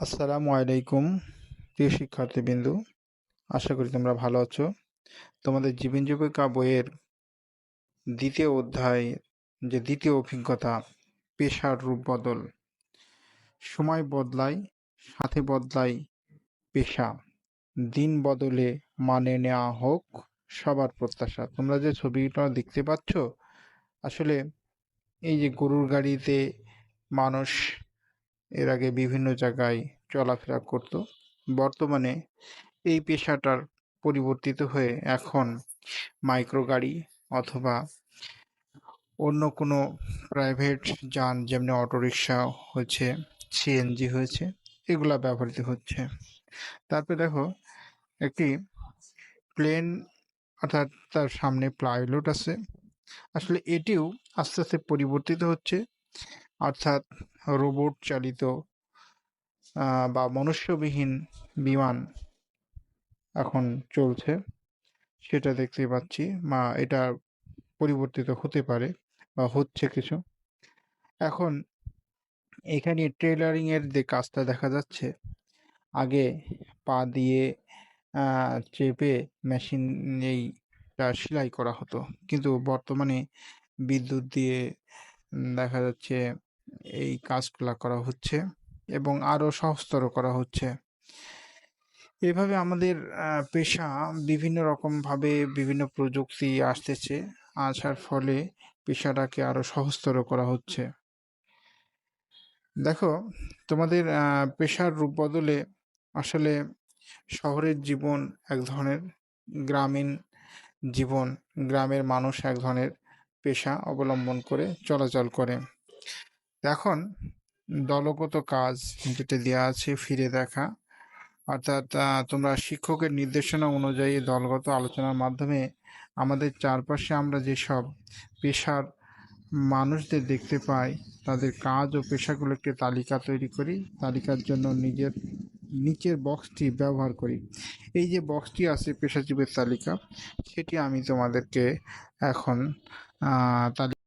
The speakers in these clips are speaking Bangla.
আসসালামু আলাইকুম, প্রিয় শিক্ষার্থীবৃন্দু। আশা করি তোমরা ভালো আছো। তোমাদের জীবন জীবিকা বইয়ের দ্বিতীয় অধ্যায়, যে দ্বিতীয় অভিজ্ঞতা, পেশার রূপ বদল। সময় বদলায় সাথে বদলায় পেশা। দিন বদলে মানে নেওয়া হোক সবার প্রত্যাশা। তোমরা যে ছবিটা দেখতে পাচ্ছ, আসলে এই যে গরুর গাড়িতে মানুষ এর আগে বিভিন্ন জায়গায় চলাফেরা করত। বর্তমানে এই পেশাটার পরিবর্তিত হয়ে এখন মাইক্রো গাড়ি অথবা অন্য কোনো প্রাইভেট যান, যেমনি অটোরিকশা হয়েছে সিএনজি হয়েছে, এগুলা ব্যবহৃত হচ্ছে। তারপরে দেখো, একটি প্লেন অর্থাৎ তার সামনে প্লাইলোট আছে। আসলে এটিও আস্তে আস্তে পরিবর্তিত হচ্ছে। অর্থাৎ রোবট চালিত বা মনুষ্যবিহীন বিমান এখন চলছে, সেটা দেখতে পাচ্ছি, বা এটা পরিবর্তিত হতে পারে, বা হচ্ছে কিছু। এখন এখানে টেলারিং এর যে কাজটা দেখা যাচ্ছে, আগে পা দিয়ে চেপে মেশিন এইটা সেলাই করা হতো। কিন্তু বর্তমানে বিদ্যুৎ দিয়ে দেখা যাচ্ছে এই কাজগুলা করা হচ্ছে এবং আরও সহজতর করা হচ্ছে। এভাবে আমাদের পেশা বিভিন্ন রকমভাবে বিভিন্ন প্রযুক্তি আসতেছে, আসার ফলে পেশাটাকে আরও সহজতর করা হচ্ছে। দেখো, তোমাদের পেশার রূপ বদলে আসলে শহরের জীবন এক ধরনের, গ্রামীণ জীবন, গ্রামের মানুষ এক ধরনের পেশা অবলম্বন করে চলাচল করে। এখন দলগত কাজ যেটা দেওয়া আছে ফিরে দেখা। অর্থাৎ তোমরা শিক্ষকের নির্দেশনা অনুযায়ী দলগত আলোচনার মাধ্যমে আমাদের চারপাশে আমরা যেসব পেশার মানুষদের দেখতে পাই, তাদের কাজ ও পেশাগুলো একটি তালিকা তৈরি করি, তালিকার জন্য নিজের, নিচের বক্সটি ব্যবহার করি। এই যে বক্সটি আছে পেশাজীবের তালিকা, সেটি আমি তোমাদেরকে এখন তালিকা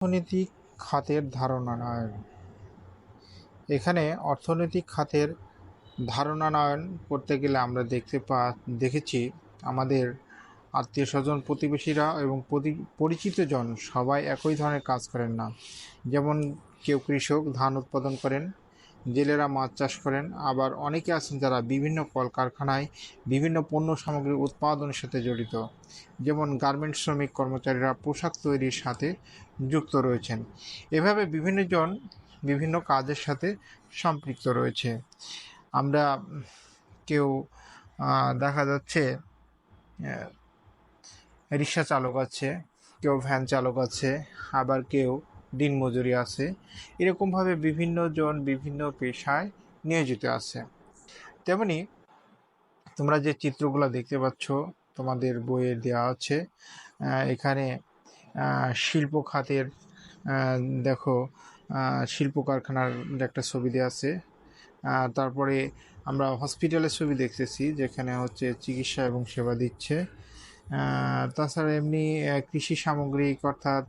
অর্থনৈতিক খাতের ধারণানয়ন এখানে অর্থনৈতিক খাতের ধারণানয়ন করতে গেলে আমরা দেখতে পা, দেখেছি আমাদের আত্মীয় স্বজন প্রতিবেশীরা এবং পরিচিতজন সবাই একই ধরনের কাজ করেন না। যেমন কেউ কৃষক ধান উৎপাদন করেন জেলেরা মাছ চাষ করেন। আবার অনেকে আছেন যারা বিভিন্ন কলকারখানায় বিভিন্ন পণ্য সামগ্রীর উৎপাদনের সাথে জড়িত। যেমন গার্মেন্টস শ্রমিক কর্মচারীরা পোশাক তৈরির সাথে যুক্ত রয়েছেন। এভাবে বিভিন্নজন বিভিন্ন কাজের সাথে সম্পৃক্ত রয়েছে। আমরা কেউ দেখা যাচ্ছে রিক্সা চালক আছে, কেউ ভ্যান চালক আছে, আবার কেউ দিনমজুরি আছে। এরকমভাবে বিভিন্ন জন বিভিন্ন পেশায় নিয়োজিত আছে। তেমনি তোমরা যে চিত্রগুলো দেখতে পাচ্ছ, তোমাদের বইয়ে দেওয়া আছে এখানে শিল্প খাতের দেখো শিল্প কারখানার একটা ছবি দেওয়া আছে। তারপরে আমরা হসপিটালের ছবি দেখতেছি, যেখানে হচ্ছে চিকিৎসা এবং সেবা দিচ্ছে। তাছাড়া এমনি কৃষি সামগ্রিক অর্থাৎ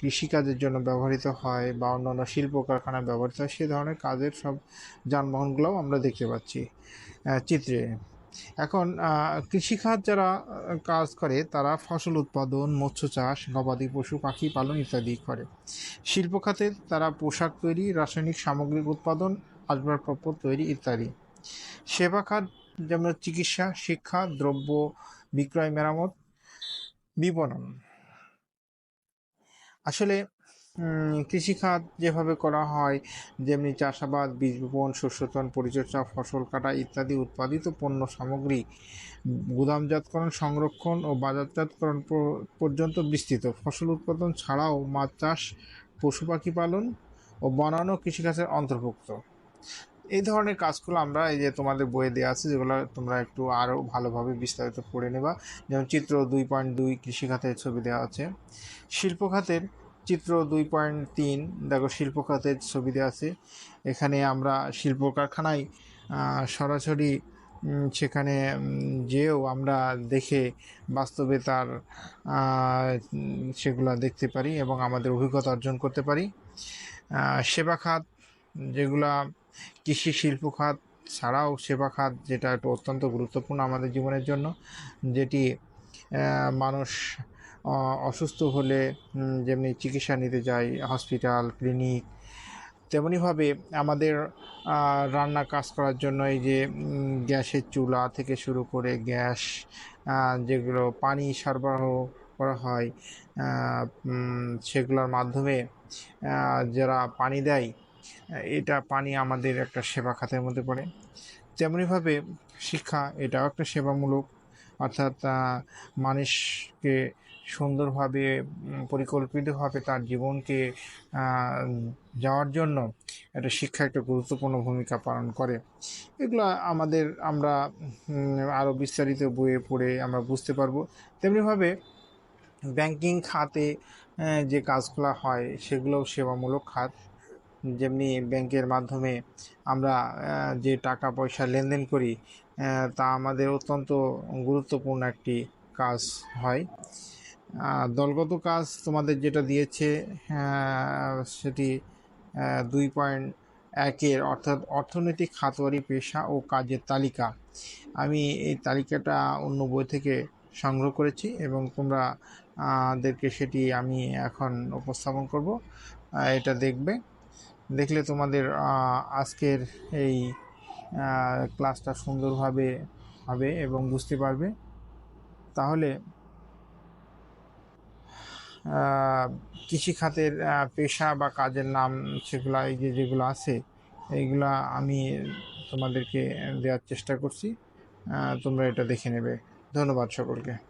কৃষিকাজের জন্য ব্যবহৃত হয় বা অন্যান্য শিল্প কারখানায় ব্যবহৃত হয়, সে ধরনের কাজের সব যানবাহনগুলোও আমরা দেখতে পাচ্ছি চিত্রে। এখন কৃষিখাত যারা কাজ করে, তারা ফসল উৎপাদন, মৎস্য চাষ, গবাদি পশু, পাখি পালন ইত্যাদি করে। শিল্প খাতে তারা পোশাক তৈরি, রাসায়নিক সামগ্রিক উৎপাদন, আসবাবপত্র তৈরি ইত্যাদি। সেবা খাত যেমন চিকিৎসা, শিক্ষা, দ্রব্য বিক্রয় মেরামত বিপণন। আসলে কৃষিখাত যেভাবে করা হয়, যেমনি চাষাবাদ, বীজ বপন, শস্যতন, পরিচর্যা, ফসল কাটা ইত্যাদি উৎপাদিত পণ্য সামগ্রী, গুদামজাতকরণ, সংরক্ষণ ও বাজারজাতকরণ পর্যন্ত বিস্তৃত। ফসল উৎপাদন ছাড়াও মাছ চাষ, পশু পাখি পালন ও বনানো কৃষিকাজের অন্তর্ভুক্ত। এই ধরনের কাজগুলো আমরা এই যে তোমাদের বইয়ে দেওয়া আছে, যেগুলো তোমরা একটু আরও ভালোভাবে বিস্তারিত পড়ে নেবা। যেমন চিত্র দুই পয়েন্ট দুই কৃষিখাতের ছবি দেওয়া আছে। শিল্প খাতের চিত্র দুই পয়েন্ট তিন, দেখো শিল্প খাতের ছবি দেওয়া আছে। এখানে আমরা শিল্প কারখানায় সরাসরি সেখানে যেও আমরা দেখে বাস্তবে তার সেগুলো দেখতে পারি এবং আমাদের অভিজ্ঞতা অর্জন করতে পারি। সেবা খাত যেগুলা কৃষি শিল্প খাত ছাড়াও সেবা খাত, যেটা একটা অত্যন্ত গুরুত্বপূর্ণ আমাদের জীবনের জন্য, যেটি মানুষ অসুস্থ হলে যেমনি চিকিৎসা নিতে যায়, হসপিটাল, ক্লিনিক, তেমনিভাবে আমাদের রান্না কাজ করার জন্য এই যে গ্যাসের চুলা থেকে শুরু করে গ্যাস যেগুলো পানি সরবরাহ করা হয় সেগুলোর মাধ্যমে যারা পানি দেয় এটা পানি আমাদের একটা সেবা খাতের মধ্যে পড়ে। তেমনিভাবে শিক্ষা এটাও একটা সেবামূলক। অর্থাৎ মানুষকে সুন্দরভাবে পরিকল্পিতভাবে তার জীবনকে যাওয়ার জন্য একটা শিক্ষা একটা গুরুত্বপূর্ণ ভূমিকা পালন করে। এগুলো আমাদের আমরা আরও বিস্তারিত বইয়ে পড়ে আমরা বুঝতে পারব। তেমনিভাবে ব্যাংকিং খাতে যে কাজগুলো হয় সেগুলোও সেবামূলক খাত। যেমনি ব্যাংকের মাধ্যমে আমরা যে টাকা পয়সা লেনদেন করি তা আমাদের অত্যন্ত গুরুত্বপূর্ণ একটি কাজ হয়। দলগত কাজ তোমাদের যেটা দিয়েছে সেটি দুই পয়েন্ট একের অর্থাৎ অর্থনৈতিক খাতোয়ারি পেশা ও কাজের তালিকা। আমি এই তালিকাটা অন্য বই থেকে সংগ্রহ করেছি এবং তোমরা দেরকে সেটি আমি এখন উপস্থাপন করব। এটা দেখবে। দেখলে তোমাদের আজকের এই ক্লাসটা সুন্দরভাবে হবে এবং বুঝতে পারবে। তাহলে কৃষিখাতের পেশা বা কাজের নাম সেগুলো, এই যে যেগুলো আছে, এইগুলা আমি তোমাদেরকে দেওয়ার চেষ্টা করছি। তোমরা এটা দেখে নেবে। ধন্যবাদ সকলকে।